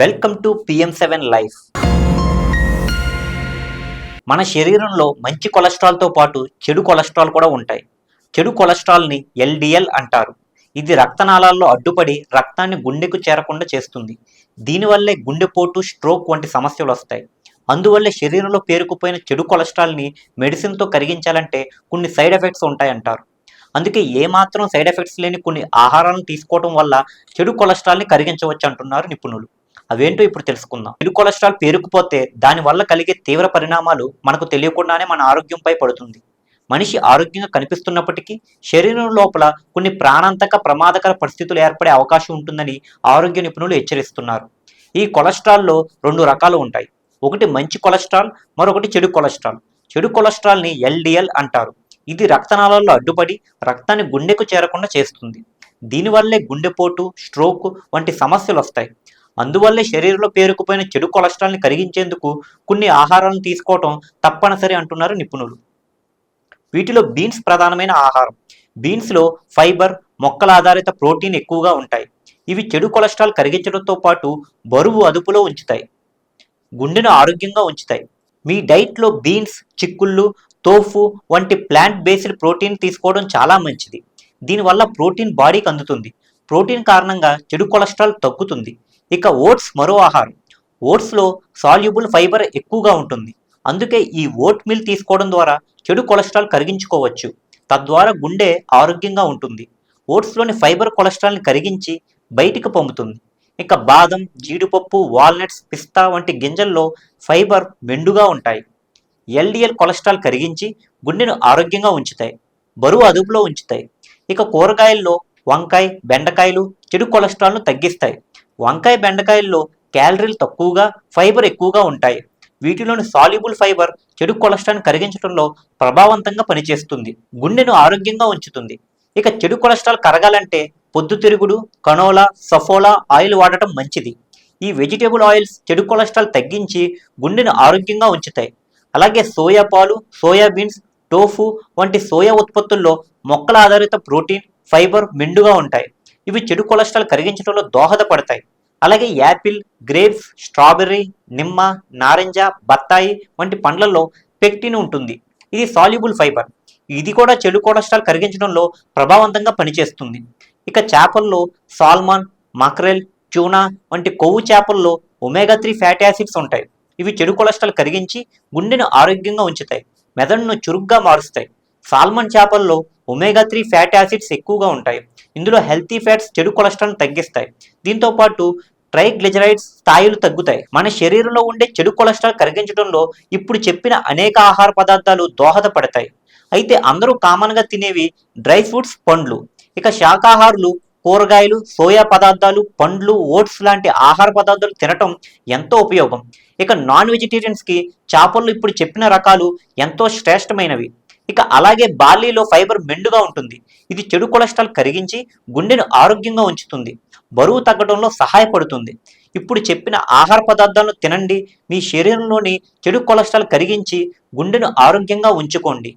Welcome to PM seven life మన శరీరంలో మంచి కొలెస్ట్రాల్తో పాటు చెడు కొలెస్ట్రాల్ కూడా ఉంటాయి. చెడు కొలెస్ట్రాల్ని ఎల్డిఎల్ అంటారు. ఇది రక్తనాళాల్లో అడ్డుపడి రక్తాన్ని గుండెకు చేరకుండా చేస్తుంది. దీనివల్లే గుండెపోటు స్ట్రోక్ వంటి సమస్యలు వస్తాయి. అందువల్లే శరీరంలో పేరుకుపోయిన చెడు కొలెస్ట్రాల్ని మెడిసిన్తో కరిగించాలంటే కొన్ని సైడ్ ఎఫెక్ట్స్ ఉంటాయంటారు. అందుకే ఏమాత్రం సైడ్ ఎఫెక్ట్స్ లేని కొన్ని ఆహారాలను తీసుకోవడం వల్ల చెడు కొలెస్ట్రాల్ని కరిగించవచ్చు అంటున్నారు నిపుణులు. అవేంటో ఇప్పుడు తెలుసుకుందాం. చెడు కొలెస్ట్రాల్ పేరుకుపోతే దానివల్ల కలిగే తీవ్ర పరిణామాలు మనకు తెలియకుండానే మన ఆరోగ్యంపై పడుతుంది. మనిషి ఆరోగ్యంగా కనిపిస్తున్నప్పటికీ శరీరం లోపల కొన్ని ప్రాణాంతక ప్రమాదకర పరిస్థితులు ఏర్పడే అవకాశం ఉంటుందని ఆరోగ్య నిపుణులు హెచ్చరిస్తున్నారు. ఈ కొలెస్ట్రాల్లో రెండు రకాలు ఉంటాయి. ఒకటి మంచి కొలెస్ట్రాల్ మరొకటి చెడు కొలెస్ట్రాల్. చెడు కొలెస్ట్రాల్ని ఎల్డిఎల్ అంటారు. ఇది రక్తనాళాల్లో అడ్డుపడి రక్తాన్ని గుండెకు చేరకుండా చేస్తుంది. దీనివల్లే గుండెపోటు స్ట్రోక్ వంటి సమస్యలు వస్తాయి అందువల్లే శరీరంలో పేరుకుపోయిన చెడు కొలెస్ట్రాల్ని కరిగించేందుకు కొన్ని ఆహారాలను తీసుకోవటం తప్పనిసరి అంటున్నారు నిపుణులు. వీటిలో బీన్స్ ప్రధానమైన ఆహారం. బీన్స్లో ఫైబర్ మొక్కల ఆధారిత ప్రోటీన్ ఎక్కువగా ఉంటాయి. ఇవి చెడు కొలెస్ట్రాల్ కరిగించడంతో పాటు బరువు అదుపులో ఉంచుతాయి. గుండెను ఆరోగ్యంగా ఉంచుతాయి. మీ డైట్లో బీన్స్ చిక్కుళ్ళు తోఫు వంటి ప్లాంట్ బేస్డ్ ప్రోటీన్ తీసుకోవడం చాలా మంచిది. దీనివల్ల ప్రోటీన్ బాడీకి అందుతుంది. ప్రోటీన్ కారణంగా చెడు కొలెస్ట్రాల్ తగ్గుతుంది. ఇక ఓట్స్ మరో ఆహారం. ఓట్స్లో సాల్యుబుల్ ఫైబర్ ఎక్కువగా ఉంటుంది. అందుకే ఈ ఓట్ మిల్ తీసుకోవడం ద్వారా చెడు కొలెస్ట్రాల్ కరిగించుకోవచ్చు. తద్వారా గుండె ఆరోగ్యంగా ఉంటుంది. ఓట్స్లోని ఫైబర్ కొలెస్ట్రాల్ని కరిగించి బయటికి పంపుతుంది. ఇక బాదం జీడిపప్పు వాల్నట్స్ పిస్తా వంటి గింజల్లో ఫైబర్ మెండుగా ఉంటాయి. ఎల్డిఎల్ కొలెస్ట్రాల్ కరిగించి గుండెను ఆరోగ్యంగా ఉంచుతాయి. బరువు అదుపులో ఉంచుతాయి. ఇక కూరగాయల్లో వంకాయ బెండకాయలు చెడు కొలెస్ట్రాల్ను తగ్గిస్తాయి. వంకాయ బెండకాయల్లో క్యాలరీలు తక్కువగా ఫైబర్ ఎక్కువగా ఉంటాయి. వీటిలోని సాల్యుబుల్ ఫైబర్ చెడు కొలెస్ట్రాల్ కరిగించడంలో ప్రభావవంతంగా పనిచేస్తుంది. గుండెను ఆరోగ్యంగా ఉంచుతుంది. ఇక చెడు కొలెస్ట్రాల్ కరగాలంటే పొద్దుతిరుగుడు కనోలా సఫోలా ఆయిల్ వాడటం మంచిది. ఈ వెజిటేబుల్ ఆయిల్స్ చెడు కొలెస్ట్రాల్ తగ్గించి గుండెను ఆరోగ్యంగా ఉంచుతాయి. అలాగే సోయా పాలు సోయాబీన్స్ టోఫు వంటి సోయా ఉత్పత్తుల్లో మొక్కల ఆధారిత ప్రోటీన్ ఫైబర్ మెండుగా ఉంటాయి. ఇవి చెడు కొలెస్ట్రాల్ కరిగించడంలో దోహదపడతాయి. అలాగే యాపిల్ గ్రేప్స్ స్ట్రాబెర్రీ నిమ్మ నారింజ బత్తాయి వంటి పండ్లలో పెక్టిన్ ఉంటుంది. ఇది సాల్యుబుల్ ఫైబర్. ఇది కూడా చెడు కొలెస్ట్రాల్ కరిగించడంలో ప్రభావవంతంగా పనిచేస్తుంది. ఇక చేపల్లో సాల్మాన్ మక్రెల్ ట్యూనా వంటి కొవ్వు చేపల్లో ఒమేగా త్రీ ఫ్యాటీ యాసిడ్స్ ఉంటాయి. ఇవి చెడు కొలెస్ట్రాల్ కరిగించి గుండెను ఆరోగ్యంగా ఉంచుతాయి. మెదడును చురుగ్గా మారుస్తాయి. సాల్మన్ చేపల్లో ఒమేగా త్రీ ఫ్యాటీ యాసిడ్స్ ఎక్కువగా ఉంటాయి. ఇందులో హెల్తీ ఫ్యాట్స్ చెడు కొలెస్ట్రాల్ తగ్గిస్తాయి. దీంతో పాటు ట్రైగ్లిజరైడ్స్ స్థాయిలు తగ్గుతాయి. మన శరీరంలో ఉండే చెడు కొలెస్ట్రాల్ కరిగించడంలో ఇప్పుడు చెప్పిన అనేక ఆహార పదార్థాలు దోహదపడతాయి. అయితే అందరూ కామన్గా తినేవి డ్రై ఫ్రూట్స్ పండ్లు. ఇక శాకాహారులు కూరగాయలు సోయా పదార్థాలు పండ్లు ఓట్స్ లాంటి ఆహార పదార్థాలు తినటం ఎంతో ఉపయోగం. ఇక నాన్ వెజిటేరియన్స్కి చేపలు ఇప్పుడు చెప్పిన రకాలు ఎంతో శ్రేష్టమైనవి. ఇక అలాగే బార్లీలో ఫైబర్ మెండుగా ఉంటుంది. ఇది చెడు కొలెస్ట్రాల్ కరిగించి గుండెను ఆరోగ్యంగా ఉంచుతుంది. బరువు తగ్గడంలో సహాయపడుతుంది. ఇప్పుడు చెప్పిన ఆహార పదార్థాలను తినండి. మీ శరీరంలోని చెడు కొలెస్ట్రాల్ కరిగించి గుండెను ఆరోగ్యంగా ఉంచుకోండి.